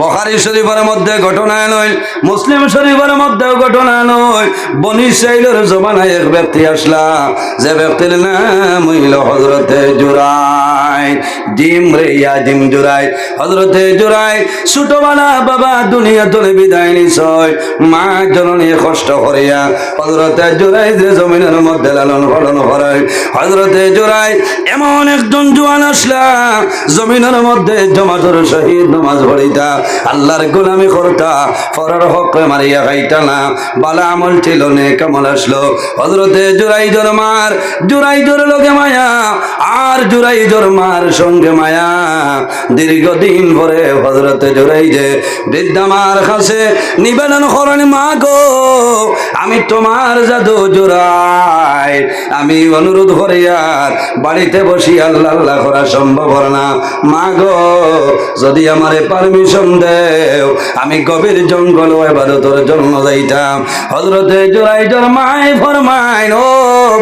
বখারি শরীফের মধ্যে ঘটনা নয়, মুসলিম শরীফের মধ্যেও ঘটনা নয়। বনি সাইলের জমানায় এক ব্যক্তি আসলা, যে ব্যক্তির নাম হইল হজরতে জুরাই ডিম রে ইয়া ডিম জুরাই হজরতে জুরাই ছোটবেলা বাবা দুনিয়া তুলে বিদায় নিছয়। মা জননী কষ্ট করিয়া হজরতে জুরাই যে জমিনের মধ্যে লালন পালন করে হজরতে জুরাই এমন একজন জোয়ান আসলা, জমিনের মধ্যে জমাতর শহীদ নমাজ পড়িতা। আল্লাহর গোলামি করতা ফরার হক মারিয়া খাইতা না। বালা আমল ছিল নে কেমন আসলো। হজরতে জুরাই জোর মার জুরাই জোর লোকে মায়া, আর জুরাই জোর মার সঙ্গে মায়া। দীর্ঘদিন পরে হজরতে জুরাই যে বৃদ্ধা মার কাছে নিবেদন করেন, মা গো আমি তোমার জাদু জোড়াই। আমি অনুরোধ করি আর বাড়িতে বসি, আল্লাহ আল্লাহ করা সম্ভব না। মা গো যদি আমারে পারমিশন দেও, আমি গভীর জঙ্গল এবাদতর জন্য যাইতাম। হজরতে জোড়াই জোর মাই ফরমাইন ও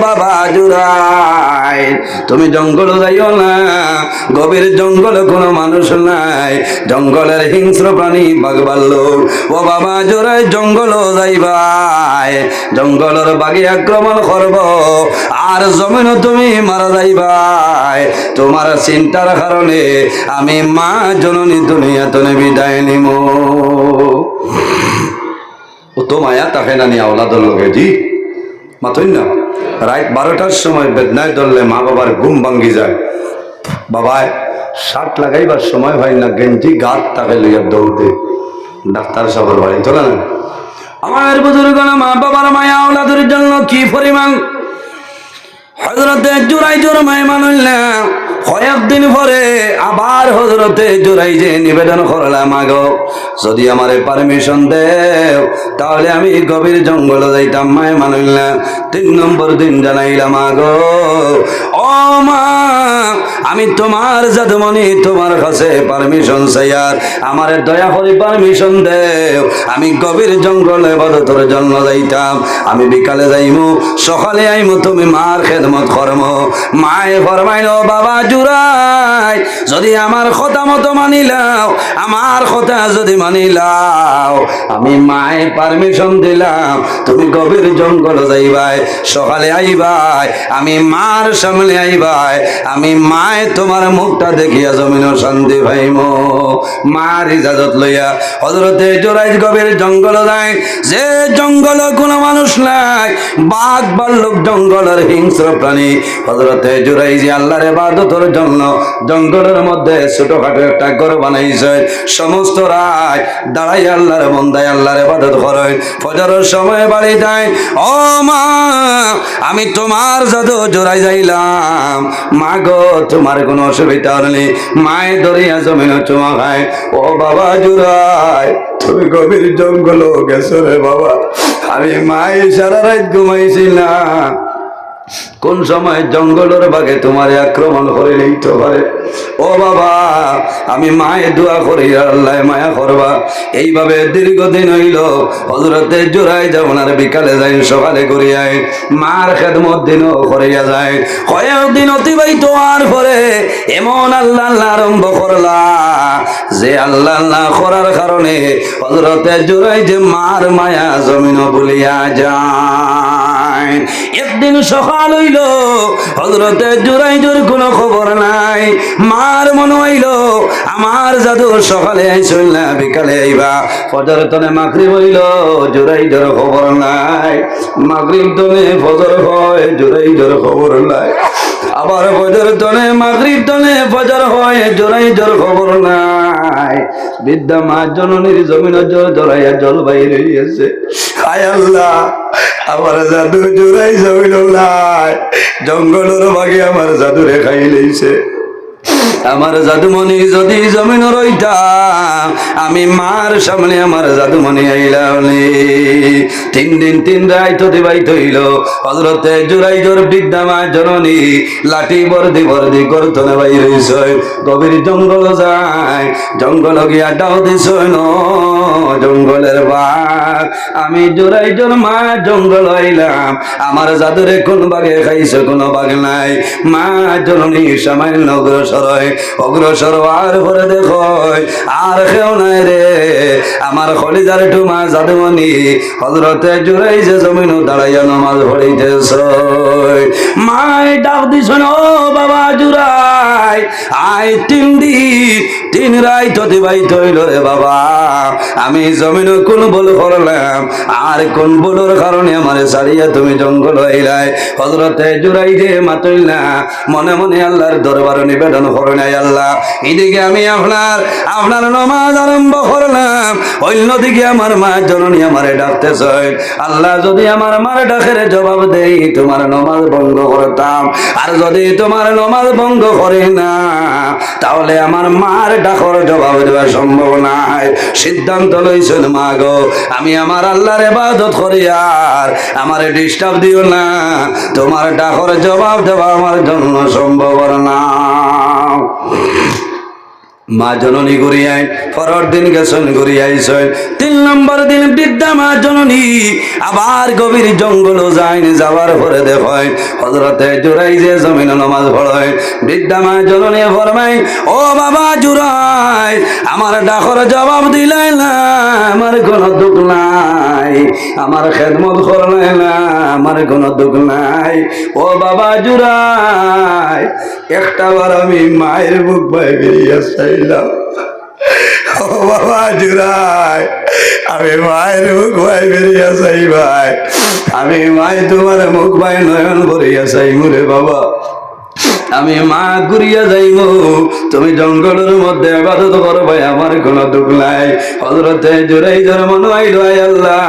বাবা জোড়াই তুমি জঙ্গল যাইও না। গভীর জঙ্গল কোনো মানুষ নাই। জঙ্গলের হিংস্র প্রাণী বাগবাল্য ও বাবা জোড়াই জঙ্গল যাইবাই। জঙ্গলের বাগে আক্রমণ করব। আর জমিন তুমি মারা যাইবাই। তোমার চিন্তার কারণে আমি মা জননী দুনিয়া তনে বিদায় নিম তো মায়া তাকে না নিয়ে ওলাদর লোকে জি? মাথুন না, রাত বারোটার সময় বেদনায় ধরলে মা বাবার ঘুম ভাঙ্গি যায়। বাবায়, শার্ট লাগাইবার সময় হয় না, গেঞ্জি গাত তাকে লইয়া দৌড়তে ডাক্তার সাহেবের বাড়ি, চলে না? আমার বুজুর্গ মা বাবার মায়া ওলাদের জন্য কি পরিমাণ হজরতে জোড়াই জোর মায় মানুল্লা কয়েকদিন পরে আবার হজরতে জোড়াই যে নিবেদন করলাম, আগো, যদি আমারে পারমিশন দেও, তাহলে আমি গভীর জঙ্গলে যাইতাম মায় মানুল্লা তিন নম্বর দিন জানাইলাম, আগো, ও মা, আমি তোমার জাদুমণি, তোমার কাছে পারমিশন চাইয়ার, আমার দয়া করে পারমিশন দেও। আমি গভীর জঙ্গলে বদতর জন্ম যাইতাম। আমি বিকালে যাইমু, সকালে আইমু, তুমি মার খেদমত করম। মায়ে ফরমাইল, বাবা, জুরাই, যদি আমার কথা মতো মানিলাও আমার কথা যদি মানিলাও আমি মায়ে পারমিশন দিলাম, তুমি গভীর জঙ্গল যাইবাই, সকালে আইবাই, আমি মার সামনে আইবাই, আমি মায়ে তোমার মুখটা দেখিয়া জমিন শান্তি ভাইম মার ইজাজত লইয়া হজরতে জোরাই গভীর জঙ্গল যায়। যে জঙ্গল কোনো মানুষ নাই, বাঘ বাল্লুক জঙ্গলের হিংস্র প্রাণী। হজরতে যে জন্য জঙ্গলের মধ্যে ছোটখাটো একটা ঘর বানাইছে। সমস্ত রায় দাঁড়াই ফজরের সময় বাড়ি যায়, ও মা, আমি তোমার জাদু জোড়াই যাইলাম, মা গো, তোমার কোনো অসুবিধা নেই মায়ে দরিয়া জমিন চুমা খায় ও বাবা জুড়াই তুমি গভীর জঙ্গল গেছো রে বাবা। আমি মায়ে সারা রাত ঘুমাইছিলাম কোন সময় জঙ্গলের বাগে তোমার আক্রমণ করে নিতে পারে? ও বাবা, আমি মায়ে দোয়া করি, আল্লাহ মায়া করবা। এইভাবে দীর্ঘদিন হইল হজরতে জোড়াই যেমন আর বিকালে যাই, সকালে করিয়ায় মার খেদমত দিনও করিয়া যায়। কয়েকদিন অতিবাহিত হওয়ার পরে এমন আল্লাহ আল্লাহ আরম্ভ করলা, যে আল্লাহ আল্লাহ করার কারণে হজরতে জোড়াই যে মার মায়া জমিন বলিয়া যায়। একদিন সকাল হইল হজরতে কোনো খবর নাই। মার মনে হইল, আমার জাদু সকালে না বিকালে আইবা। ফজর তনে মাকরি হইল জোড়াই জোর খবর নাই। মাকরিব তনে ফজর হয় জোড়াই জোর খবর নাই। আবার ফজর তনে, মাগরিব তনে ফজর হয় জোড়াই জোর খবর নাই। বিদ্যা মা জননীর জমিন জল জড়াইয়া জল বাইরে গেছে হায় আল্লাহ, আমার জাদু জোড়াই জমিন জঙ্গলের ভাগে আমার জাদু রেখাই লইছে। আমার জাদুমণি যদি জমিন রইতাম আমি মার সামনে আমার জাদুমণি আইলাম তিন দিন তিন রায় তো দিবাই তৈল হজরতে জোড়াই জোর বিদ্যা মা জননী লাঠি বর্দি বর্দি করতনে বাই রইছ গভীর জঙ্গল যায়, জঙ্গল গিয়া ডাও দিছ জঙ্গলের বাঘ। আমি জোড়াই জোর মা জঙ্গল আইলাম, আমার জাদুরে কোন বাগে খাইছে, কোনো বাঘ নাই। মা জননী সামান্য অগ্রসর হয় অগ্রসর আর ভরে দেখো আর কেউ নাই রে। আমার খলিজার টুমা জাদুমণি হজরতে জুড়াই যে জমিন দাঁড়াইয়া নমাজ পড়িতেছ। মাই ডাক দিছ বাবা জুড়াই আয় তিন দিন, তিন রাই অতিবাহিত হইল রে বাবা। আমি জমিন কোন বল করলাম, আর কোন বলর কারণে আমার সারিয়া তুমি জঙ্গল হইলাই। হজরতে জুড়াই যে মাতইল না মনে মনে আল্লাহর দরবার নিবেদন করে নাই আল্লাহ। এদিকে আমি আপনার আপনার নমাজ আরম্ভ করলাম। অন্যদিকে আমার মা জননী আল্লাহ যদি আমার মার ডাকের জবাব দেই, তোমার নমাজ ভঙ্গ করতাম। আর যদি তোমার নমাজ ভঙ্গ করে না, তাহলে আমার মার ডাকর জবাব দেওয়া সম্ভব নাই। সিদ্ধান্ত লইছেন মা গো, আমি আমার আল্লাহর এবাদত করি আর আমার ডিস্টার্ব দিও না। তোমার ডাকর জবাব দেওয়া আমার জন্য সম্ভব না। মা জননী ঘুরিয়ায় পরের দিন গেছেন ঘুরিয়াইছেন তিন নম্বর দিন বৃদ্ধা মা জননী। আবার গভীর জঙ্গল যাইন যাওয়ার পরে দেখেন হজরতে জোড়াই যে জমিন নমাজ পড়েন। বৃদ্ধা মা জননী ফরমাই ও বাবা জুরাই, আমার ডাকর জবাব দিলাই না, আমার কোনো দুঃখ নাই, আমার খেদমত করলে না, আমার কোনো দুঃখ নাই। ও বাবা জুরাই, একটা বার আমি মায়ের বুক ভাই বেরিয়ে চাইলাম। ও বাবা, জুরাই। আমি মায়ের মুখ ভাই বেরিয়ে চাই ভাই। আমি মায় তোমার মুখ ভাই নয়ন ভরিয়া চাই মুরে বাবা আমি মা ঘুরিয়া যাইব। তুমি জঙ্গলের মধ্যে আবাদত করবে, আমার কোনো দুঃখ নাই। হজরতে জোরাই জোর মন আইল আল্লাহ,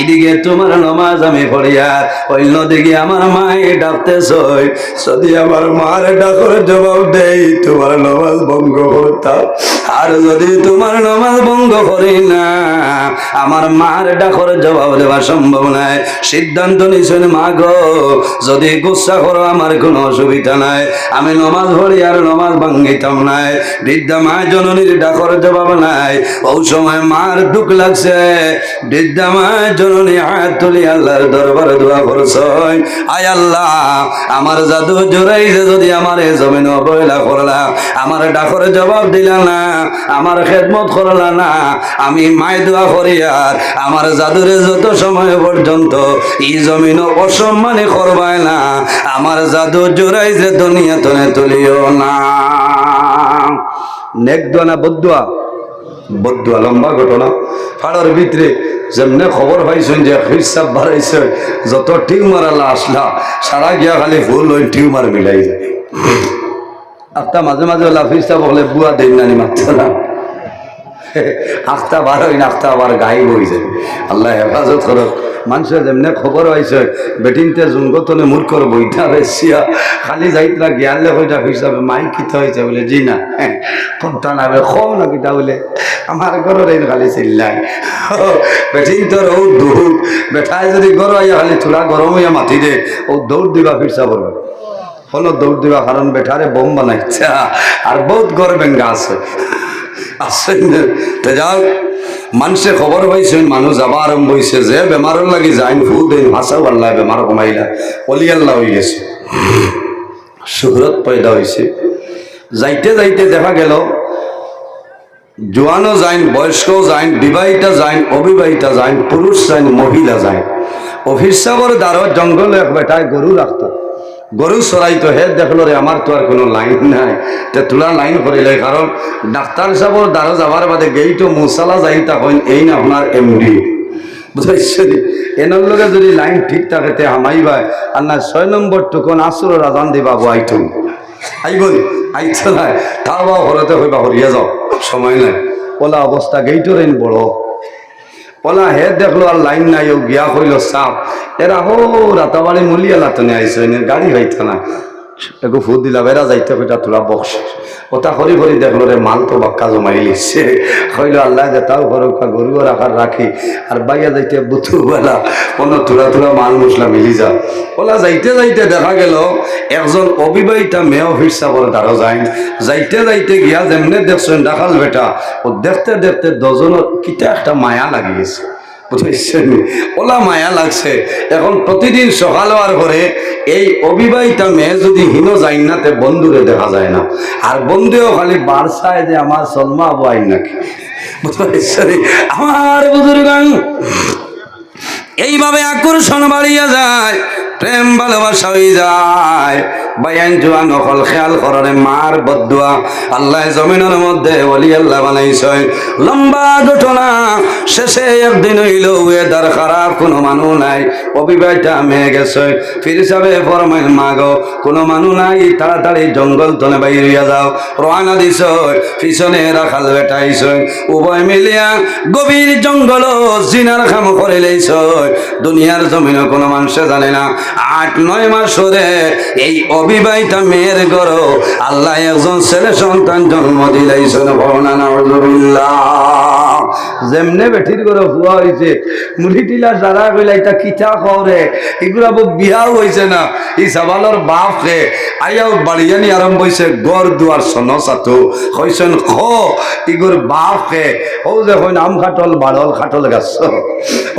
এদিকে তোমার নমাজ আমি পড়িয়ার অন্যদিকে আমার মায়ে ডাকতেছই যদি আমার মার ডাকর জবাব দেই, তোমার নমাজ ভঙ্গ করতাম আর যদি তোমার নমাজ ভঙ্গ করি না, আমার মার ডাকর জবাব দেওয়া সম্ভব নাই। সিদ্ধান্ত নিছেন মা গো, যদি গুসা করো, আমার কোনো অসুবিধা নাই। আমি নমাজ পড়ি আর নমাজ ভাঙ্গিতাম নাই। বৃদ্ধা মা জননীর ডাকর জবাব নাই। ও সময় মার দুঃখ লাগছে। বৃদ্ধা মা জননী হাত তুলি আল্লাহর দরবারে দোয়া করছয় আয় আল্লাহ, আমার জাদু জোরাইছে যদি আমার এ জমিন অবহেলা করলা। আমার ডাকর জবাব দিলা না, আমার খেদমত করলা না। আমি মায় দোয়া করি আর আমার জাদুরে যত সময় পর্যন্ত এই জমিন অসম্মানে করবায় না। আমার জাদু জোরাইছে দুনিয়া তনে তুলিও না। না বদুয়া বদুয়া লম্বা ঘটনা। ফাড়ার ভিতরে যেমনে খবর পাইছেন যে হিসাব বাড়াইছে, যত টিউমার আলা আসলা, সারা গিয়া খালি ভুল ওই টিউমার মিলাই যায় আত্মা মাঝে মাঝে লাফিস বলে বুয়া দেন নানি মাত্র না। আখতা বার হই না, আখতা আবার গায়ে বই যায়। আল্লাহ হেফাজত করো মানুষের যেমনে খবর হয়েছে, বেটিনতে জুঙ্গতনে মূর্খর বইটা বেশিয়া, খালি যাইতরা জ্ঞানলে হইটা হিসাবে মাই কিতা হয়েছে বলে, জি না কোনটা নাবে খো না কিতা বলে, আমার ঘরের এই খালি চিল্লাই। বেটিন তোর ও দৌড় বেঠায় যদি গরম খালি থোড়া গরম হইয়া মাতি দে, ও দৌড় দিবা ফিরসা পড়বে। হলো দৌড় দিবা, কারণ বেঠারে বোম বানাইছে, আর বহুত গরবেন গাছ আসেন তে খবর পাইছে মানুষ যাবা আরম্ভ হয়েছে যে বেমারের লাগি যাইন ফু দিন ভাষাও আল্লাহ বেমার কমাইলা। অলি আল্লাহ হয়ে গেছে। সুহরত পয়দা হয়েছে যাইতে যাইতে দেখা গেল জোয়ানও যাইন বয়স্ক যাইন, বিবাহিতা যাইন, অবিবাহিতা যাইন পুরুষ যাইন, মহিলা যাইন। অফিস সাগর দ্বারত জঙ্গলে এক বেটায় গরু রাখতো গরু চড়াইতো হে দেখল রে আমার তো আর কোনো লাইন নাই। তে তোলা লাইন করিলে কারণ ডাক্তার সাহেবর দ্বারা যাবার বাদে গেইটো মশালা যাই তখন এই না আপনার এমডি বুঝাইছে এনার লগে যদি লাইন ঠিক থাকে, তে হামাইবাই আর না ছয় নম্বর টুকন আসর রাজান দিবা আইতো আইবনি আইতো নাই তাও বা ঘরতে হইবা হরিয়া যাও। সময় নাই। ওলা অবস্থা গেইটোর বড়। ওলা হে দেখল আর লাইন নাই, ও গিয়া হইল সাপ। এরা হো রাতাবাড়ি মুলিয়া লাতনে আইসো এনে গাড়ি হইতো না। একটু ফুট দিলা বেড়া যাইতে কইটা তোরা বক্স। ওটা হরি হরি দেখল রে, মাল তো বাক্কা জমাই লিখছে হইল আল্লাহ যে তাও ঘর গরু রাখার রাখি, আর বাইয়া যাইতে বুথু বেলা কোনো তুরা তুরা মাল মশলা মিলি যা। ওলা যাইতে যাইতে দেখা গেল, একজন অবিবাহিতা মেয়ে অফিস চাবর দ্বারা যায়। যাইতে যাইতে গিয়া যেমনে দেখছেন দেখাল বেটা ও দেখতে দেখতে দজনের কিতা একটা মায়া লাগিয়েছে বুঝেছেন ওলা মায়া লাগছে। এখন প্রতিদিন সকাল হওয়ার পরে এই অবিবাহিতা মেয়ে যদি হীন না তে বন্ধুরে দেখা যায় না আর বন্ধুও খালি বারসায় যে আমার সলমা আবু নাকি। বুঝতে? আমার বুজুর্গান এইভাবে আকর্ষণ বাড়িয়া যায়। প্রেম ভালোবাসা হয়ে যায়। বায়ান জোয়ান নকল খেয়াল কররে মার বদুয়া। আল্লাহ জমিনের মধ্যে ওলি আল্লাহ বানাইছে। লম্বা ঘটনা, শেষে একদিন হইল ওয়েদার খারাপ, কোনো মানুষ নাই। অবিবাহিতা মেয়ে গেছে। ফির সাবে ফরমাইল, মাগ, কোনো মানুষ নাই, তাড়াতাড়ি জঙ্গল তলে বাইরিয়া যাও। রওনা দিছ, পিছনে রাখাল বেটাইছ। উভয় মিলিয়া গভীর জঙ্গল জিনার খাম করে লইছ। দুনিয়ার জমিন কোনো মানুষে জানে না। আট, নয় মাস ধরে এই অবিবাহিতা মেয়ের ঘর আল্লাহ একজন ছেলে সন্তান জন্ম দিলাইছেন ভবনা নজরুল্লাহ যেমনে বেঠির করে হুয়া হয়েছে মুড়ি টিলা সারা কইলা, এটা কিতা করে এগুলা বিয়াও হয়েছে না। এই সাবালর বাপ রে আইয়াও বাড়িয়ানি আরম্ভ হয়েছে গড় দুয়ার সন সাতু হয়েছেন খ ইগুর বাপ রে, ও যে হইন আম খাটল, বাড়ল খাটল গাছ।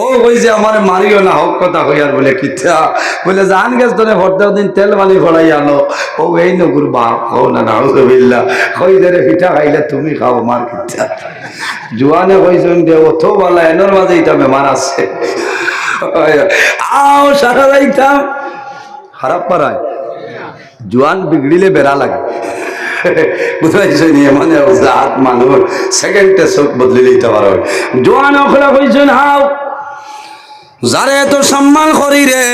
ও কইছে, আমার মারিও না, হক কথা হইয়ার বলে কিতা বলে, জান গেছ তোরে ভর্তেও দিন তেল মালি ফড়াই আনো। ও, এই নগুর যে পিঠা খাইলে তুমি খাও মার কিতা জুয়ানে কইছেন যে অথ বলা, এনর মাঝে এটা বেমার আছে। আও, সারা যাইতাম খারাপ পারায় জোয়ান বিগড়িলে বেড়া লাগে। মানে জাত মানুষ। সেকেন্ডে চোখ বদলে দিতে পারো জোয়ান অখলা কইছেন, হাও যারে এত সম্মান করি রে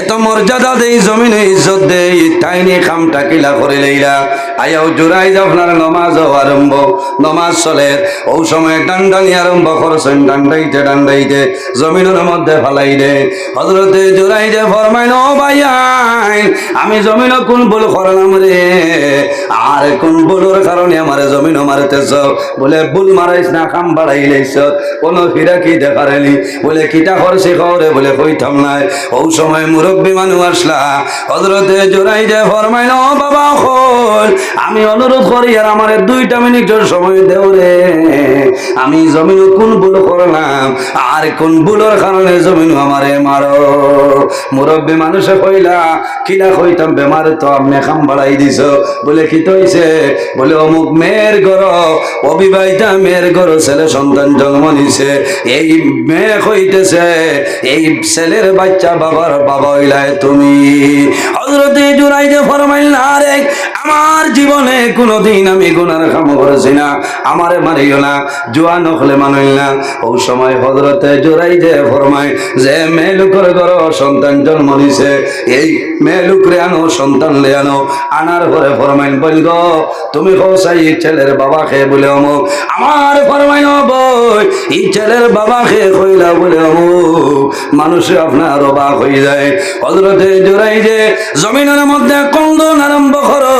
এত মর্যাদা দেই জমিনে ইজ্জত দেই। তাইনি খামটা কিলা করে লইলা। আয়াও জোড়াই আপনার নমাজ আরম্ভ। নমাজ চলে। ও সময় ডান্ডানি আরম্ভ করছেন ডান্ডাইতে ডান্ডাইতে জমিনের মধ্যে ফালাই দে। হজরতে জোড়াই দে ফরমাইন ও ভাইয়াইন আমি জমিন কোন ভুল করলাম রে? আর কোন ভুলের কারণে আমার জমিন মারতেছ? বলে, ভুল মারাইস না খাম বাড়াই লাইছ। কোন ফিরা কি দেখারেলি বলে কিটা করছে খবরে বলে, কইতাম নাই। ও সময় মুরব্বী মানুষ আসলা। হজরতে জোড়াই দে ফরমাইন বাবা হল আমি অনুরোধ করি, আর আমার দুইটা মিনিটের সময় দেও রে। আমি জমিন কোন ভুল করলাম, আর কোন ভুলের কারণে জমিন আমারে মারো। মুরব্বী মানুষে কইলা কিনা কইতাম, বেমার তো আপনি খাম বাড়াই দিছ। বলে, কি তৈছে বলে, অমুক মেয়ের ঘর, অবিবাহিতা মেয়ের ঘর, ছেলে সন্তান জন্ম নিছে। এই মেয়ে কইতেছে, এই ছেলের বাচ্চা বাবার বাবা হইলায় তুমি। হজরতে জুড়াই যে ফরমাইল, না রে, আমার জীবনে কোনোদিন আমি গুনার কাম করেছি না, আমারে মারিও না জোয়ান হলে মানইল না। ও সময় হজরতে জোড়াই যে ফরমাই যে মেয়ে লোকের ঘর সন্তান জন্ম নিছে, এই মেয়ে লোকরে আনো, সন্তান লে আনো। আনার পরে ফরমাইন বল গো, তুমি কৌসাই ছেলের বাবা খেয়ে বলে অমুক আমার ফরমাইন বই এই ছেলের বাবা খেয়ে কইলা বলে অমুক মানুষে আপনার অবাক হয়ে যায়। হজরতে জোড়াই যে জমিনের মধ্যে কন্দন আরম্ভ করো।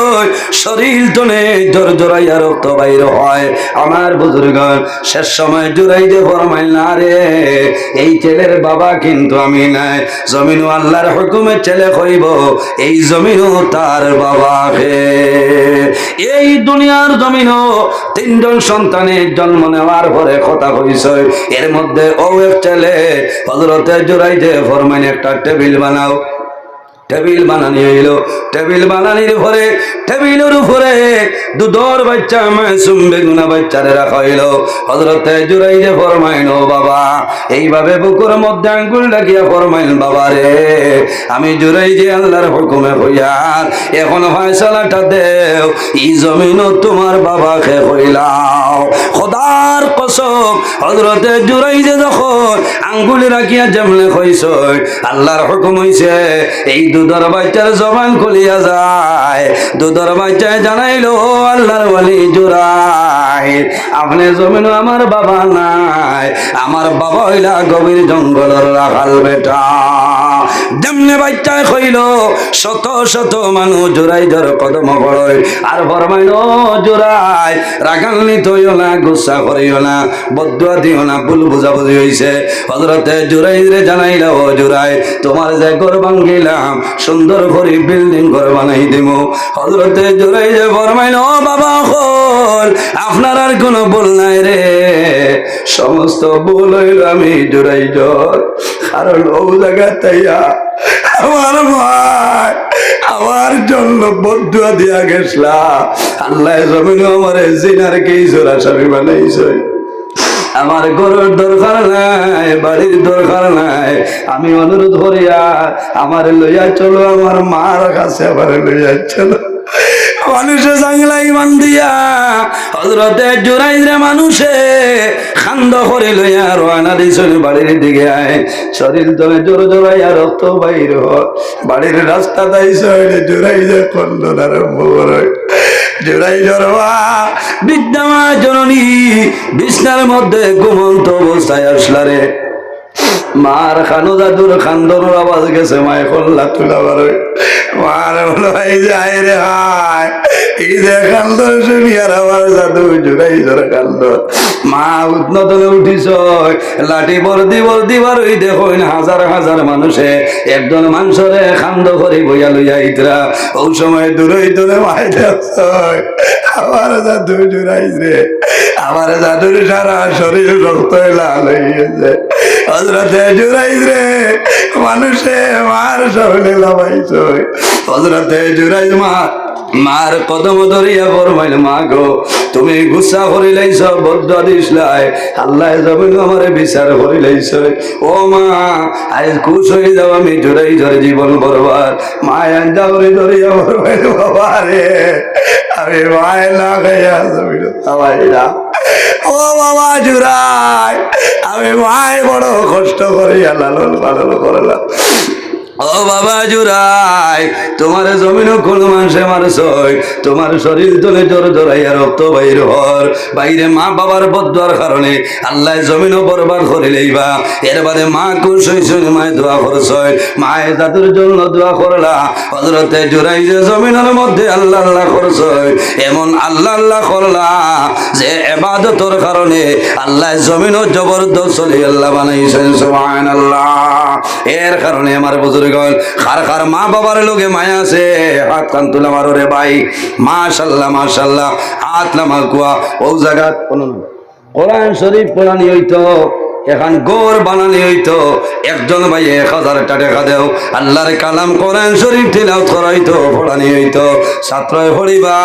শরীর টনে জোর জোরাইয়া রক্ত বাইর হয়। আমার বুজুর্গ শেষ সময় জোরাই যে ফরমাইল, না রে, এই ছেলের বাবা কিন্তু আমি নাই। জমিনও আল্লাহর হুকুমে ছেলে হইব, এই জমিনও তার বাবাকে। এই দুনিয়ার জমিনও তিনজন সন্তানের জন্ম নেওয়ার পরে কথা হইছে। এর মধ্যে ও এক ছেলে হজরতে যে ফরমাইন একটা টেবিল বানাও। টেবিল বানানি হইল। টেবিল বানানির পরে টেবিলের উপরে দুধর বাচ্চা, মাসুম বেগুনা বাচ্চারে রাখা হইল। হজরতে জুড়াই যে ফরমাইন বাবা, এইভাবে বুকুর মধ্যে আঙ্গুল ডাকিয়া ফরমাইন বাবা রে, আমি জুড়াই যে আল্লাহর হুকুমে হইয়ার এখন ফয়সালাটা দেও, এই জমিনও তোমার বাবাকে হইলাও। খোদার কসম হজরতে জুড়াই যে যখন আঙ্গুল রাখিয়া যেমনে কইস আল্লাহর হুকুম হইছে, এই দুধর বাচ্চার জবান খুলিয়া যায়। দুধর বাচ্চায় জানাইলো আল্লাহর বলি জোড়াই আপনি জমিন আমার বাবা নাই। আমার বাবা হইলা গভীর জঙ্গলের রাখাল বেটা। যেমনে বাচ্চায় কইল, শত শত মানুষ জোড়াই ধর কদম পড়য় আর ফরমাইল জোড়াই রাগান্বিত হইও না, গুসা করিও না, বদুয়া দিও না, ভুল বুঝাবুঝি হইছে। হজরতে জোড়াই রে জানাইল, ও জোড়াই তোমার যে ঘর ভাঙ্গিলাম, সুন্দর করে বিল্ডিং ঘর বানাই দিব হজরতে জোড়াই যে ফরমাইল ও বাবা হল আপনার আর কোনো ভুল নাই রে। সমস্ত ভুল হইল আমি জোড়াই জ্বর কারণ ও জায়গা তাইয়া আমার ভাই, আমার জন্য বদুয়া দিয়া গেছলা। আল্লাহ জমিন আমার জিনার কে আসামি বানাইছে। আমার গরুর দরকার নাই, বাড়ির দরকার নাই। আমি অনুরোধ করিয়া, আমার লইয়া চলো, আমার মার কাছে আমার লইয়া চলো। মানুষে জাংলা ইমান দিয়া হজরতে জোড়াই রে মানুষে খান্দ করে লইয়া রোয়ানা দিছিল বাড়ির দিকে আয়। শরীর তলে জোর জোড়াইয়া রক্ত বাইর বাড়ির রাস্তা দাইছ জোড়াই যে খন্দন আরম্ভ করে জোড়াই জড়বা বিদ্যামা জননী, বিছনার মধ্যে ঘুমন্ত অবস্থায় আসলা রে মার খানো দাদুর খান্দনের আওয়াজ গেছে, মায় কল্লা তুলা বারোয়। মার বলো, এই যায় রে হায় এই যে কান্দন শুনি আর আমার দাদু জোড়াই জোড়া কান্দন মা উন্নতনে উঠিস লাঠি বর্দি বর্দি বারোই দেখো হাজার হাজার মানুষে। একজন মানুষরে খান্দ করে বইয়া লইয়া ইতরা ওই সময় দূরই দূরে মায় আমার দাদু জোড়াই রে। আমার দাদুর সারা শরীর রক্ত লাল হয়ে গেছে হজরতে জুরাই রে মানুষে মার সব লাভাইছ হজরতে জুরাই মা মার কদম ধরিয়া ফরমাইল, মা গো, তুমি গুসা করিলাইছ বদ্ধ দিসলাই আল্লাহ জমিন আমারে বিচার করিলাইছ ও মা, আজ খুশ হয়ে যাও, আমি জোরাই ধরে জীবন বরবার মায়ের দাউরি ধরিয়া ফরমাইল, বাবা রে, আমি মায়ের না খাইয়া জমিন খাওয়াইলা ও বাবা, জুরাই, আমি মায় বড় কষ্ট করি লালন পালন করলাম। ও বাবা জুরাই, তোমার জমিন কোন মানুষে মারছই তোমার শরীর তোলে জোর জোরাইয়া রক্ত বাইর হর বাইরে মা বাবার কারণে আল্লাহ জমিনও বরবাদ করে লইবা মা দোয়া দাদুর জন্য দোয়া করলা। হজরতে জুরাই যে জমিনের মধ্যে আল্লাহ আল্লাহ এমন আল্লাহ আল্লাহ করলা যে এবাদতর কারণে আল্লাহ জমিনও জবরদস্ত চলে আল্লাহ বানাইছেন সুবহান আল্লাহ এর কারণে আমার বুজুর্গ খার খার মা বাবার লোকে মায়া আছে। হাত কান তুলা মারো রে ভাই। মাশাল্লাহ মাশাল্লাহ। হাত লামা কুয়া। ও জায়গা কোন কোরআন শরীফ কোরআন হইতো। এখন গোর বানানি হইতো। একজন ভাই এক হাজার টাকা দেও। আল্লাহর কালাম কোরআন শরীফ তিলাওয়াত করাইতো পড়ানি হইতো। ছাত্রয় পড়িবা,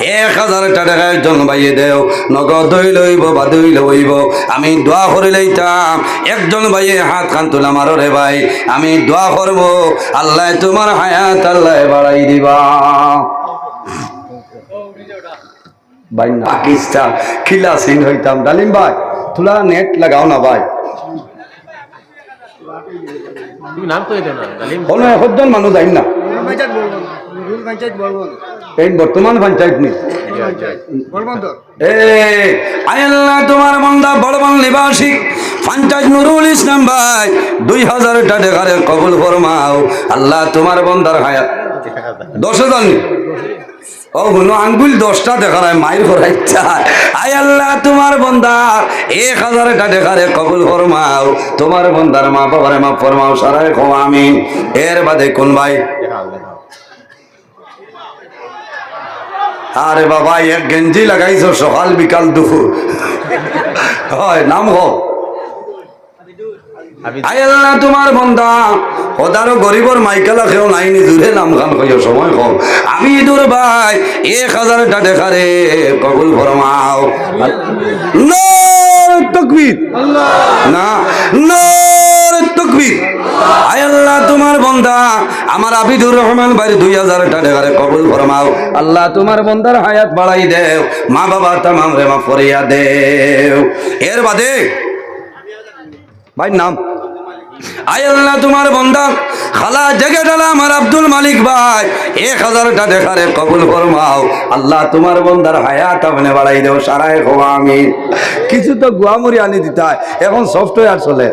এক হাজার টাকা একজন ভাইয়ে দেও। নগদ হইল হইব বাদ হইল হইব আমি দোয়া করে লইতাম, একজন ভাইয়ে হাত খান তুলা মারো রে ভাই। আমি দোয়া করব, আল্লাহ তোমার হায়াত আল্লাহ বাড়াই দিবা। ভাই পাকিস্তান খিলা সিন হইতাম। ডালিম ভাই। তুলা নেট লাগাও না ভাই। মানুষ না। বর্তমান পঞ্চায়েত নেই। তোমার নিবাসী। নুরুল ইসলাম দুই হাজার টাকা কবুল ফরমাও। আল্লাহ তোমার বন্দার হায়াত। দশ হাজার ও গুনো আঙ্গুল দশটা দেখা নাই মাইর করাই চায় আয় আল্লাহ, তোমার বন্দার এক হাজার টাকা রে কবুল ফরমাও। তোমার বন্দার মা বাবারে মা ফরমাও সারাই খো আমি এর বাদে কোন ভাই? আরে বাবা, এক গেঞ্জি লাগাইছো, সকাল বিকাল দুপুর। হয়, নাম হোক আমি আল্লাহ, তোমার বন্ধা সদারো গরিবর মাইকেলা খেও নাই নিজুরে নাম খান কইও, সময় কম। আমি দূর ভাই, এক হাজার টাকা রে কবুল ফরমাও। নর তকবীর। না, নর তকবীর। আয় আল্লাহ, তোমার বন্ধা আমার আবিদুর রহমান ভাই দুই হাজার টাকা কবুল ফরমাও। আল্লাহ, তোমার বন্দার হায়াত বাড়াই দেও, মা বাবা তামাম রে মা ফরিয়া দেও। এর বাদে ভাই নাম? আয় আল্লাহ তোমার বন্দা। খালা জেগে ডালা আমার আব্দুল মালিক ভাই। এক হাজার টাকা রে কবুল ফরমাও। আল্লাহ তোমার বন্দার হায়াত আপনি বাড়াই দেও সারাই হওয়া আমি। কিছু তো গুয়ামুড়ি আনি দিতে হয়, এখন সফটওয়্যার চলে।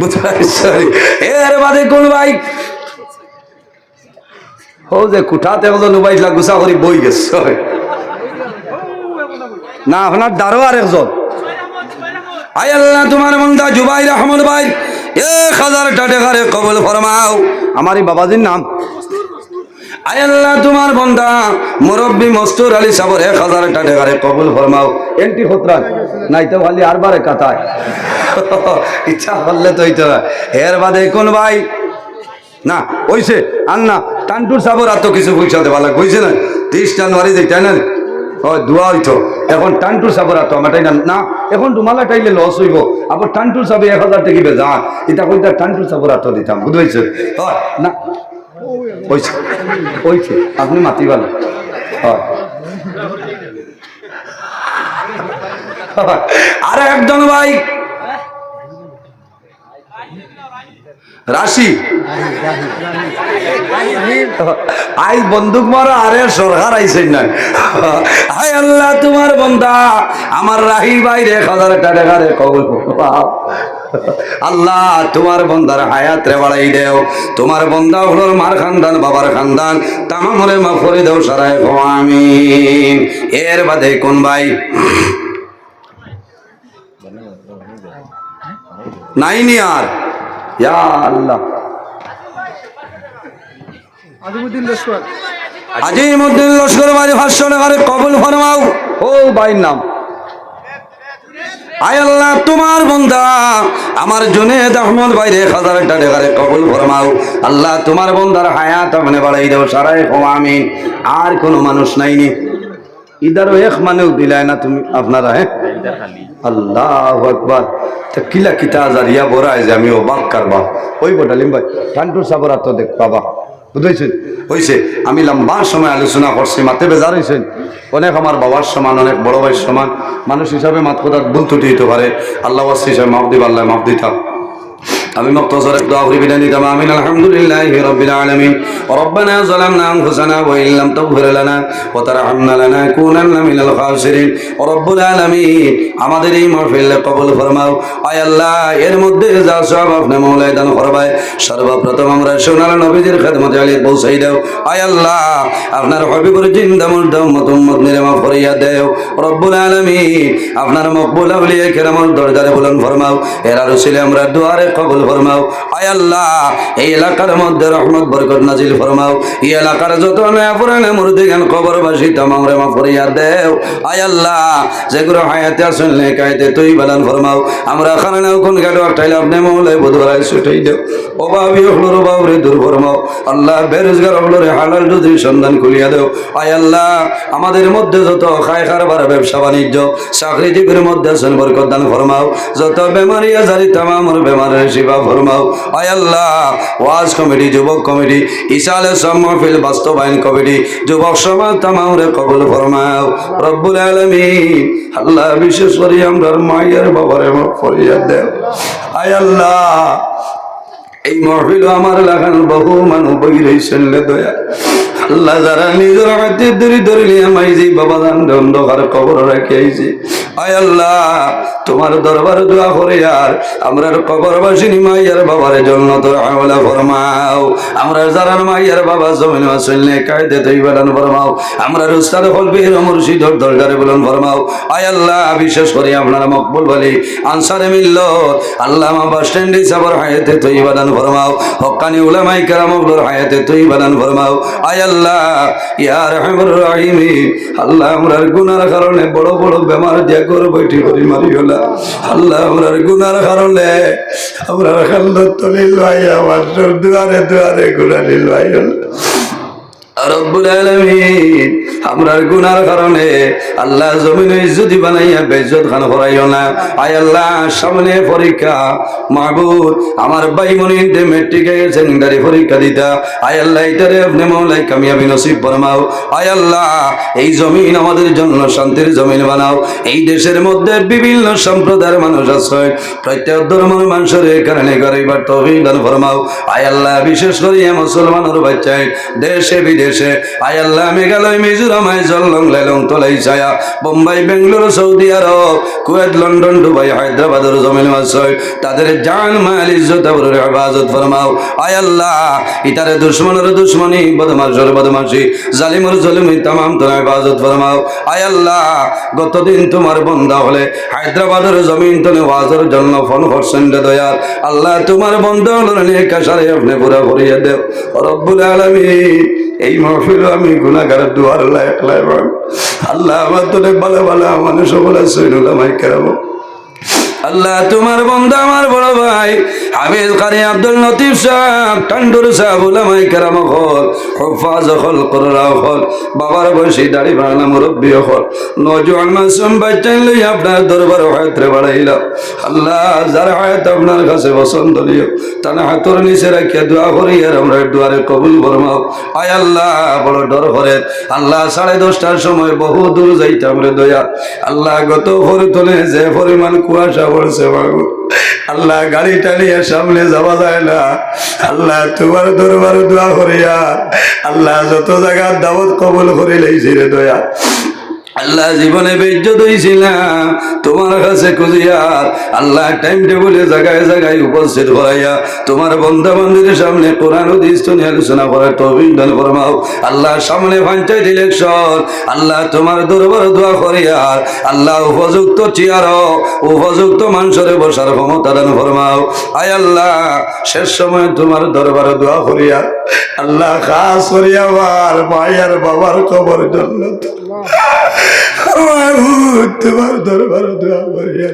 বুঝতে এর বাদে কোন ভাই? হো যে কুঠাতে একজন উবাইলা গুছা করি বই গেছে। না, আপনার দারো আর একজন। আয় আল্লাহ, তোমার মন্দা জুবাইর আহমদ ভাই এক হাজার টাকা রে কবল ফরমাও। আমার এই বাবাজির নাম। আয় আল্লাহ, তোমার বন্দা মুরব্বী মস্তুর আলী সাবর এক হাজার টাকারে কবুল ফরমাও। এন্টি খতরা নাই তো খালি আর বারে কাতায়। ইচ্ছা করলে তো না। এর বাদে কোন ভাই? না ওইছে আর না টান্টুর সাবর আর তো কিছু পয়সা দেওয়া লাগবে বুঝছে না? তিরিশ জানুয়ারি তাই না দোয়া হইতো। এখন টান্টুর সাবর আর আমার না না, এখন তোমালা টাইলে লস হইব। আবার টান্টুর সাবে এক হাজার টাকি বেজা। এটা কইতা টান্টুর সাবর আর তো দিতাম বুঝতে হয়, না। ওইছে আপনি মাতিবান হয়। আর একজন ভাই রাশি। আই বন্দুক মারা, আরে সরকার আইছেন না হাই আল্লাহ, তোমার বন্দা, আমার রাহি ভাই রে হাজার টাকা রে কবল আল্লাহ, তোমার বন্দার হায়াত রে বাড়াই দেও। তোমার বন্দা হলোর মার খানদান, বাবার খানদান তামামরে মা ফরে দেও সারায় আমিন। এর বাদে কোন ভাই? নাই নি আর ইয়া আল্লাহ। আজিমুদ্দিন লস্কর। আজিমুদ্দিন লস্কর ভাষ্য নগরে কবুল ফরমাও। ও ভাইয়ের নাম। আয় আল্লাহ তোমার বন্দা আমার জুনেদ আহমদ বাইরে হাজার টাকারে কবুল ফরমাও। আল্লাহ তোমার বন্দার হায়াত মানে বাড়াই দেও সারাই আমিন। আর কোনো মানুষ নাইনি। ইদারও এক মানেও দিলায় না তুমি আপনারা হ্যাঁ? আল্লাহ একবার তা কিলা কিতা জারিয়া বড় যে আমি অবাক কারবা। ওই বটালিম ভাই ঠান্ডুর সাবরা তো দেখ বাবা। বুঝেছেন হয়েছে আমি লম্বা সময় আলোচনা করছি মাতে বেজার হয়েছেন অনেক আমার বাবার সমান, অনেক বড় ভাইয়ের সমান। মানুষ হিসাবে মাত কথা ভুল ত্রুটি হতে পারে। আল্লাহ হিসাবে মাফ দিব, আল্লাহ মাফ দিতাম। আমি مختصر دعوة بدني تمام الحمد لله رب العالمين ربنا ظلمنا أنفسنا وإن لم تغفر لنا وترحمنا لنكونن من الخاسرين رب العالمين আমাদের এই মাহফিল কবুল ফরমাও আয় আল্লাহ এর মধ্যে যা সব আপনি মৌলাই দান ফরমায় সর্বপ্রথম আমরা সোনার নবীদের খেদমত আলিয়ে পৌঁছাই দাও আয় আল্লাহ আপনার হবিবুর জিন্দা মুর্দম মতুম্মত নিরামা ফরিয়া দেও রব্বুল আলামিন আপনার মকবুল আউলিয়া কেরামত দরজারে বলুন ফরমাও এরা রসিলে আমরা দুয়ারে কবুল ফরমাও। আয় আল্লাহ, এই এলাকার মধ্যে রহমত, বরকত নাজিল ফরমাও। এই এলাকার যত নয়া পুরানে মুর্দি গান কবরবাসী তামাম রে মা ফরিয়া দেও। আয় আল্লাহ, যেগুলো হায়াতে আসেন লেখাইতে তুই বালান ফরমাও। আমরা খানা কোন গেল একটাইলে আপনি মৌলাই বুধবার ছুটাই দেও। অভাবী হলোর অভাব রে দূর ফরমাও। আল্লাহ বেরোজগার হলো রে হালাল যদি সন্ধান খুলিয়া দেও। আয় আল্লাহ, আমাদের মধ্যে যত খায় খারবার, ব্যবসা বাণিজ্য চাকরিজীবীর মধ্যে আছেন, বরকত দান ফরমাও। যত বেমারি আজারি, তামামর বেমারের সেবা ফরমাও, আয় আল্লাহ, ওয়াজ কমিটি, যুবক কমিটি, ইসালে সম্মফিল বাস্তবায়ন কমিটি, যুবক সমাজ তামাউরে কবুল ফরমাও, রব্বুল আলমিন, আল্লাহ বিশেষ করে আমরা মায়ের বাবারে করিয়া দেও। আয় আল্লাহ, এই মহফিল আমার লাগানো বহু মানুষ বই রয়েছেন দয়া। আল্লাহ যারা নিজের হাতে দড়ি ধরিলে আমাই যে বাবা দান অন্ধকার কবর আয় আল্লাহ, তোমার দরবার দোয়া করে আর আমরা কবরবাসিনী মাইয়ার বাবার জন্য তো আমলা ফরমাও। আমরা যারা মাইয়ার বাবা জমিন কায়দে তুই বেলান ফরমাও। আমরা রুস্তার বলুন ফরমাও। আয় আল্লাহ, বিশেষ করে আপনারা মকবুল বলি, আনসারে মিলল আল্লাহ বাস স্ট্যান্ডে সাবর হায়াতে তুই বাদান ফরমাও। হক্কানি উলামাই কেরামগুলোর হায়াতে তুই বাদান ফরমাও। আয় ইয়া রহমুর রহিমি। আল্লাহ, আমরার গুনার কারণে বড় বড় বেমার দিয়া করে বৈঠি করি মারি হলা আল্লাহ, আমরার গুনার কারণে আমরার খান্দর তলিল ভাই, আমার দুয়ারে দুয়ারে গুনালিল ভাই হল আমরার গুনার কারণে আল্লাহ বানাইয়া খান না। আয় আল্লাহ, সামনে পরীক্ষা আমার ভাই মনি মেট্রিকে পরীক্ষা দিতা। আয় আল্লাহ কামিয়াবি নসিব আয় আল্লাহ, এই জমিন আমাদের জন্য শান্তির জমিন বানাও। এই দেশের মধ্যে বিভিন্ন সম্প্রদায়ের মানুষ আছে। প্রত্যেক ধর্মের মানুষের কারণে গরিবার তহবিল ফরমাও। আয় আল্লাহ, বিশেষ করে মুসলমানের বাচ্চায় দেশে বিদেশে আয় আল্লাহ মেঘালয় মিজোরাম জল্লং লেলং তলাই ছায়া। Bombay, Bengaluru, Saudi Arab, Kuwait, London, Dubai হায়দ্রাবাদের জমিন আছে তাদের জান, মাল, ইজ্জত আবরুর হেফাজত ফরমাও। আয় আল্লাহ, ইতারে দুশ্মনের দুশ্মনী বদমাশের বদমাশি, জালিমর জলিমি তামাম তোর হেফাজত ফরমাও। আয় আল্লাহ, গতদিন তোমার বন্ধা হলে হায়দ্রাবাদের জমিন তনে ওয়াজের জন্য ফোন করছেন দয়াল। আল্লাহ, তোমার বন্ধ হলো নিয়ে কাশারে আপনি পুরা করিয়ে দেও। রব্বুল আলামিন, এই মহফিল আমি গুণাগার দুয়ার লায়ক লাইব। আল্লাহ আমার তোরে ভালো ভালো আমার সকলে সৈনুল আমায় কেরাবো আল্লাহ তোমার বন্ধু আমার বড় ভাই, হাফিজ কারি আব্দুল লতিফ সাহেব, টান্ডুর সাহেব কেরাম হল, হফাজ হল হল, বাবার বয়সী দাড়ি মুরব্বী হল। মাসুম বাচ্চাই লই আপনার দরবার আল্লাহ, যার হায়াত আপনার কাছে তানা হাতর নিচে রাখিয়া দোয়া করি, আর আমরা দুয়ারে কবুল আয় আল্লাহ, বড় ডর আল্লাহ, সাড়ে দশটার সময় বহু দূর যাইতাম রে দয়া। আল্লাহ, গত ভরে তোলে যে পরিমাণ কুয়াশা পড়ছে বাবু, আল্লাহ গাড়ি টানিয়ে সামনে যাওয়া যায় না। আল্লাহ তোমার দরবার দোয়া করিয়া, আল্লাহ যত জায়গার দাওয়াত কবল করে লইছি রে দয়া। আল্লাহ জীবনে বেজ্জত হয়েছিলাম তোমার কাছে খুঁজিয়ার আল্লাহ টাইম টেবিলে জায়গায় জায়গায় উপস্থিত করাইয়া তোমার বন্ধু বান্ধবের সামনে কোরআন নিয়ে আলোচনা করার ফরমাও। আল্লাহ সামনে পঞ্চায়েত ইলেকশন আল্লাহ তোমার দরবার দোয়া করিয়ার। আল্লাহ উপযুক্ত চেয়ার উপযুক্ত মানুষের বসার ক্ষমতা দান ফরমাও। আয় আল্লাহ, শেষ সময় তোমার দরবার দোয়া করিয়া আল্লাহ খাস করিয়া আমার মায়ের বাবার খবর জন্য তোমার দরবার দোয়া করিয়া।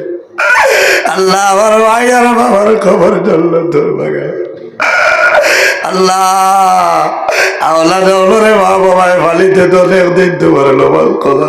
আল্লাহ আমার মায়ের বাবার খবর জন্য বাগায় আল্লাহ আওলা দৌলরে মা বাবায় ফালিতে তো একদিন কথা